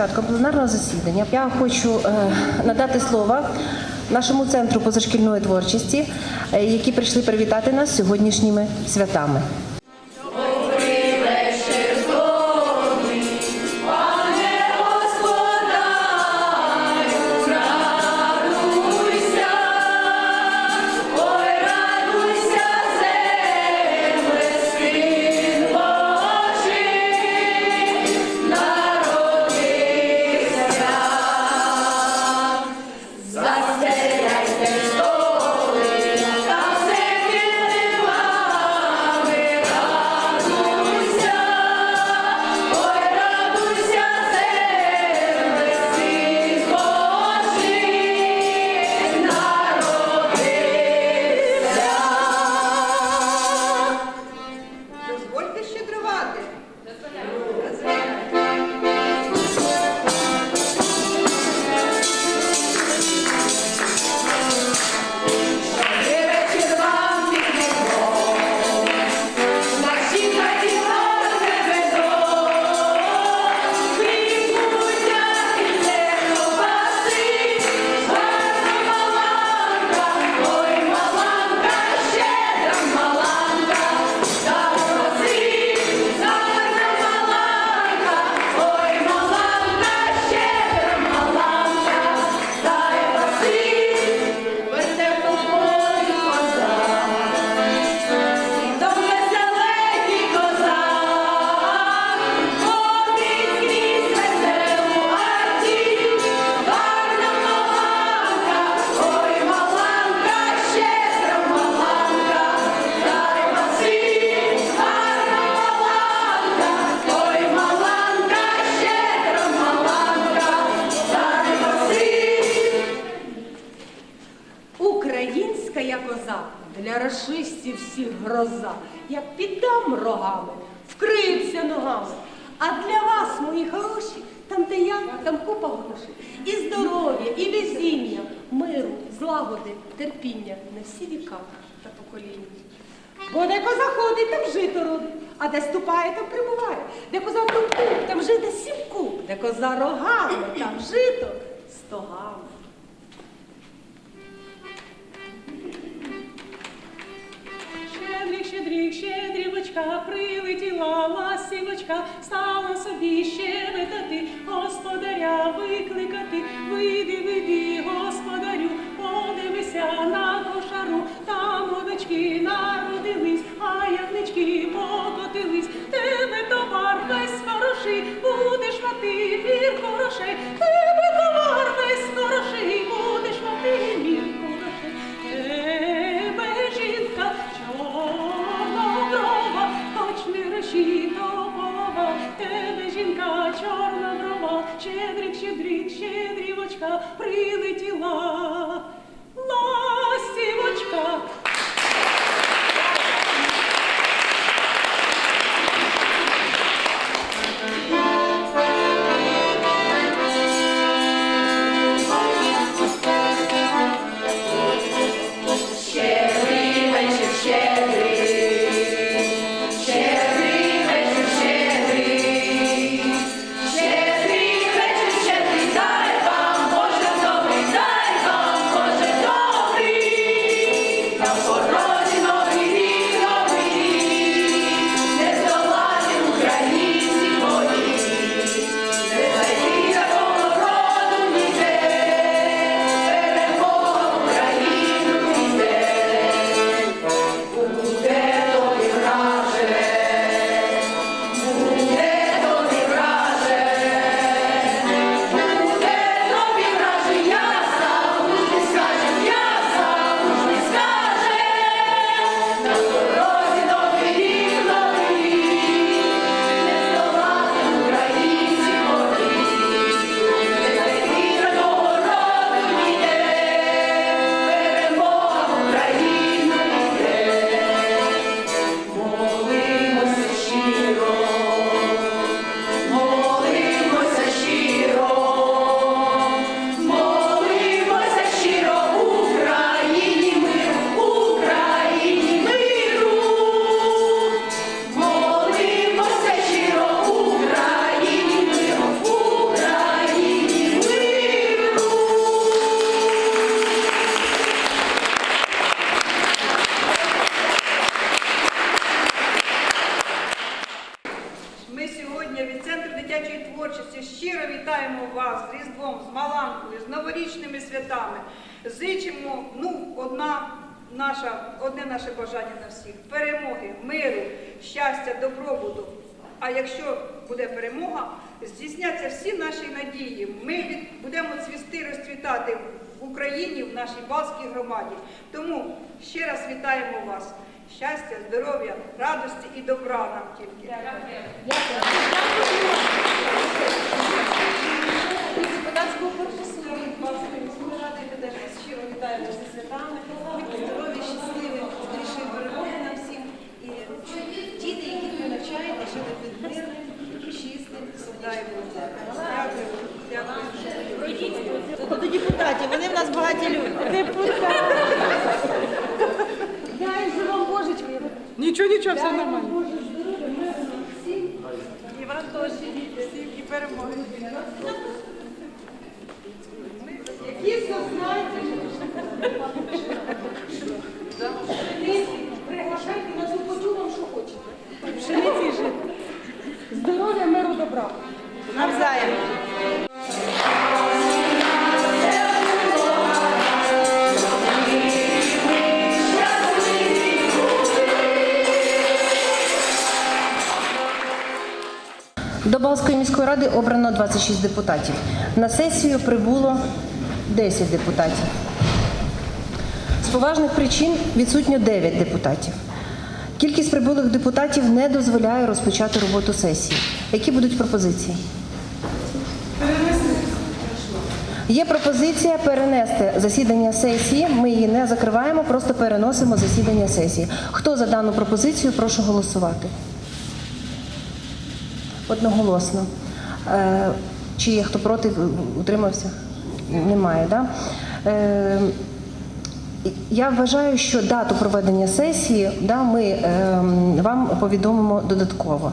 початком пленарного засідання я хочу е, надати слово нашому центру позашкільної творчості, е, які прийшли привітати нас сьогоднішніми святами. Гроза. Як піддам рогами, вкриються ногами. А для вас, мої хороші, там, де я, там купа грошей. І здоров'я, і везіння, миру, злагоди, терпіння на всі віка та покоління. Бо де коза ходить, там жито родить, а де ступає, там прибуває. Де коза тупку, там жиде сімку, де коза рогами, там жито стогами. Щедрик, щедрівочка, прилетіла ласівочка, стала собі щебетати, господаря викликати. Вийди, вийди, господарю, подивися на кошару, там овечки народились, а ягнички покотились. Тебе товар весь хороший, будеш мати мір хорошей. Щедрівочка, прилетіла. Вітаємо вас з Різдвом, з Маланкою, з новорічними святами. Зичимо, ну, одна наша, одне наше бажання на всіх перемоги, миру, щастя, добробуту. А якщо буде перемога, здійсняться всі наші надії. Ми від- будемо цвісти, розцвітати в Україні, в нашій Балській громаді. Тому ще раз вітаємо вас. Щастя, здоров'я, радості і добра нам тільки. депутатського корпусу Балської міської ради ми теж вас щиро вітаємо зі святами. Будьте здорові, щасливі, скорішої перемоги нам всім. І діти, яких ви навчаєте, жили під мирним, чистим, сонячним. Дякую. Дякую. До депутатів, вони в нас багаті люди. Депутати. Дай же вам божечки. Нічого, нічого, все нормально. І вам теж всім і перемоги. Дійсно знаєте. Приглашайте на зупочу вам, що хочете. Пшениці жити. Здоров'я, миру, добра. Навзаєм. До Балської міської ради обрано 26 депутатів. На сесію прибуло 10 депутатів. З поважних причин відсутньо 9 депутатів. Кількість прибулих депутатів не дозволяє розпочати роботу сесії. Які будуть пропозиції? Є пропозиція перенести засідання сесії. Ми її не закриваємо, просто переносимо засідання сесії. Хто за дану пропозицію, прошу голосувати. Одноголосно. Е, Чи є хто проти, утримався? Немає, так? Да? Я вважаю, що дату проведення сесії да, ми е, вам повідомимо додатково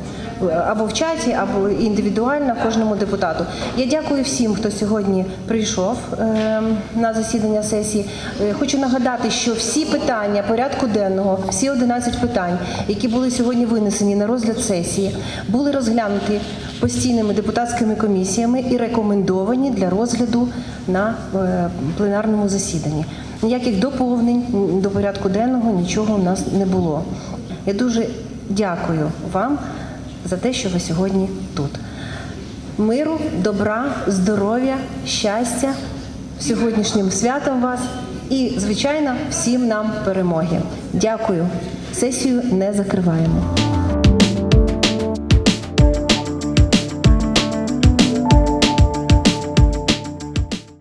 або в чаті, або індивідуально кожному депутату. Я дякую всім, хто сьогодні прийшов е, на засідання сесії. Е, хочу нагадати, що всі питання порядку денного, всі 11 питань, які були сьогодні винесені на розгляд сесії, були розглянуті постійними депутатськими комісіями і рекомендовані для розгляду на е, пленарному засіданні. Ніяких доповнень до порядку денного нічого у нас не було. Я дуже дякую вам за те, що ви сьогодні тут. Миру, добра, здоров'я, щастя сьогоднішнім святом вас і, звичайно, всім нам перемоги. Дякую. Сесію не закриваємо.